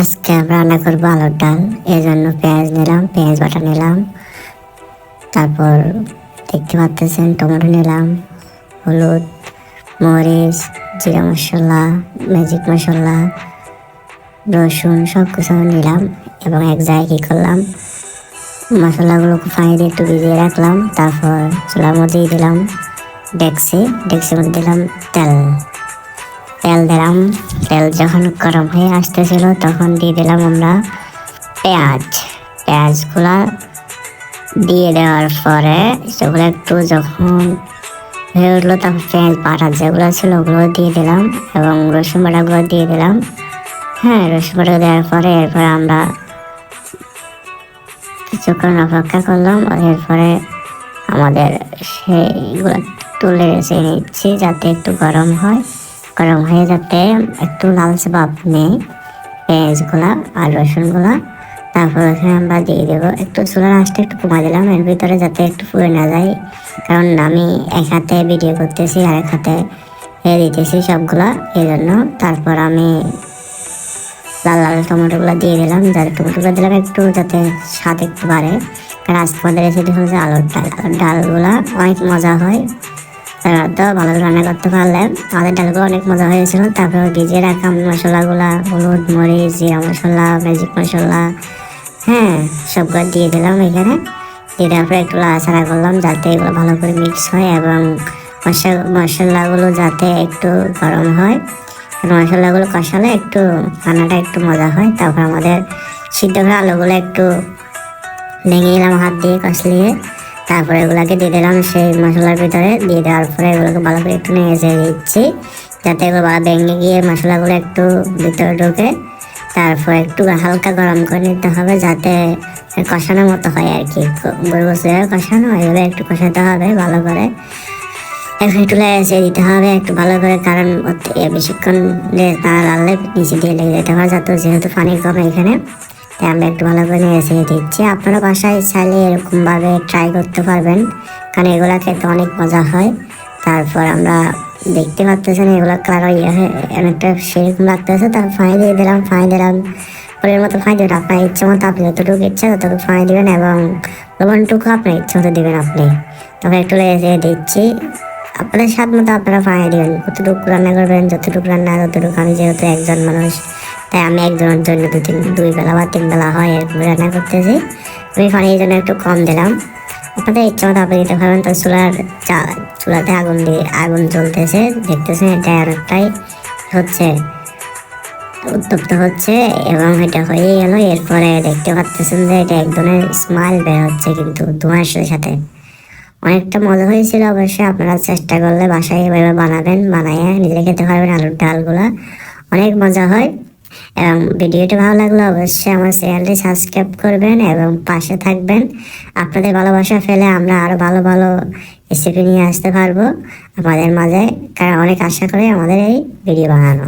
আজকে আমরা রান্না করব আলুর ডাল। এই জন্য পেঁয়াজ নিলাম, পেঁয়াজ, বাটা নিলাম। তারপর দেখতে পাচ্ছেন টমেটো নিলাম, হলুদ, মরিচ, জিরা মশলা ম্যাজিক মশলা, রসুন সব কিছু নিলাম এবং এক জায়গায় কী করলাম মশলাগুলোকে পানি দিয়ে একটু ভিজিয়ে রাখলাম। তারপর চুলার মধ্যে দিলাম ডেক্সি ডেক্সির মধ্যে দিলাম তেল। দিলাম। তেল যখন গরম হয়ে আসতেছিল, তখন দিয়ে দিলাম আমরা পেঁয়াজ। পেঁয়াজগুলা দিয়ে দেওয়ার পরে সেগুলো একটু যখন হয়ে উঠল, তখন পেঁয়াজ বাটা যেগুলো ছিল, ওগুলো দিয়ে দিলাম এবং রসুন বাটাগুলো দিয়ে দিলাম। হ্যাঁ রসুন বাটা দেওয়ার পরে এরপর আমরা কিছুক্ষণ অপেক্ষা করলাম, এরপরে আমাদের সেইগুলো তুলে রেখে নিচ্ছি যাতে একটু গরম হয়। গরম হয়ে যাতে একটু লালচে ভাব নেই পেঁয়াজগুলা আর রসুনগুলা তারপর আমরা দিয়ে দেবো একটু চুলার আঁচটা একটু কমা দিলাম, এর ভিতরে যাতে একটু পুড়ে না যায়। কারণ আমি এক হাতে ভিডিও করতেছি আর এক হাতে দিতেছি সবগুলা এই জন্য তারপর আমি লাল লাল টমেটোগুলো দিয়ে দিলাম, যাতে টমেটোগুলো দিলাম একটু যাতে স্বাদ একটু বাড়ে। কারণ আজকে আমাদের রেসিপি হচ্ছে আলুর ডাল, আলুর ডালগুলো অনেক মজা হয়। সাধারণত ভালো করে রান্না করতে পারলে। আমাদের ডালগুলো অনেক মজা হয়েছিল। তারপর ভিজিয়ে রাখা মশলাগুলা, হলুদ, মরিচ, জিরা মশলা ম্যাজিক মশলা। হ্যাঁ সবগুলো দিয়ে দিলাম এখানে। দিয়ে দেওয়ার পরে একটু লাড়াচাড়া করলাম যাতে এগুলো ভালো করে মিক্স হয় এবং মশলা, মশলাগুলো যাতে একটু গরম হয়। মশলাগুলো কষালে একটু রান্নাটা একটু মজা হয়। তারপর আমাদের সিদ্ধ করা আলুগুলো একটু ভেঙে নিলাম হাত দিয়ে কষলিয়ে। তারপরে এগুলাকে দিয়ে দিলাম সেই মশলার ভিতরে, দিয়ে দেওয়ার পরে এগুলোকে ভালো করে একটু নেড়ে দিচ্ছি, যাতে এগুলো ভালো ভেঙে গিয়ে মশলাগুলো একটু ভিতরে ঢুকে। তারপর একটু হালকা গরম করে নিতে হবে যাতে কষানোর মতো হয় আর কি। বসে কষানো, এগুলো একটু কষাতে হবে ভালো করে। এখন একটু এসে দিতে হবে একটু ভালো করে, কারণ বেশিক্ষণ না লাললে নিচে দিয়ে লেগে যেতে হবে যাতে যেহেতু পানি কম এখানে। তাই আমরা একটু ভালো করে এসে দিচ্ছি। আপনারা বাসায় চাইলে এরকমভাবে ট্রাই করতে পারবেন, কারণ এগুলো খেতে অনেক মজা হয়। তারপর আমরা দেখতে পাচ্তেছেন এগুলো কালার ইয়ে হয়ে অনেকটা সেরকম লাগতেছে। তারপর ফাঁই দিয়ে দিলাম ফাঁই দিলাম। পরের মতো ফাঁই দেবেন, আপনার ইচ্ছে মতো আপনি যতটুকু ইচ্ছা ততটুকু ফাঁই দেবেন এবং লবণটুকু আপনার ইচ্ছে মতো দেবেন আপনি। তবে একটু লেগে দিচ্ছি। আপনাদের স্বাদ মতো আপনারা ফাঁই দিবেন। কতটুকু রান্না করবেন, যতটুকু রান্না, ততটুকু। আমি যেহেতু একজন মানুষ তাই আমি একজনের জন্য দু তিন, দুই বেলা বা তিন বেলা হয় এরকম রান্না করতেছি। আমি পানির জন্য একটু কম দিলাম। আপনাদের ইচ্ছা মতো আপনি দিতে পারবেন তো চুলার চা, চুলাতে আগুন দিয়ে, আগুন জ্বলতেছে, দেখতেছেন এটা অনেকটাই হচ্ছে, উত্তপ্ত হচ্ছে এবং এটা হয়ে গেল। এরপরে দেখতে পাচ্ছেন যে এটা এক ধরনের স্মাইল বের হচ্ছে কিন্তু ধোঁয়ার সাথে। অনেকটা মজা হয়েছিল অবশ্যই, আপনারা চেষ্টা করলে বাসায় এভাবে বানাবেন, বানাইয়া নিজে খেতে পারবেন আলুর ডালগুলা। অনেক মজা হয়। এবং ভিডিওটি ভালো লাগলে অবশ্যই আমার চ্যানেলটি সাবস্ক্রাইব করবেন এবং পাশে থাকবেন। আপনাদের ভালোবাসা ফেলে আমরা আরও ভালো ভালো রেসিপি নিয়ে আসতে পারব আমাদের মাঝে। কারণ অনেক আশা করে আমাদের এই ভিডিও বানানো।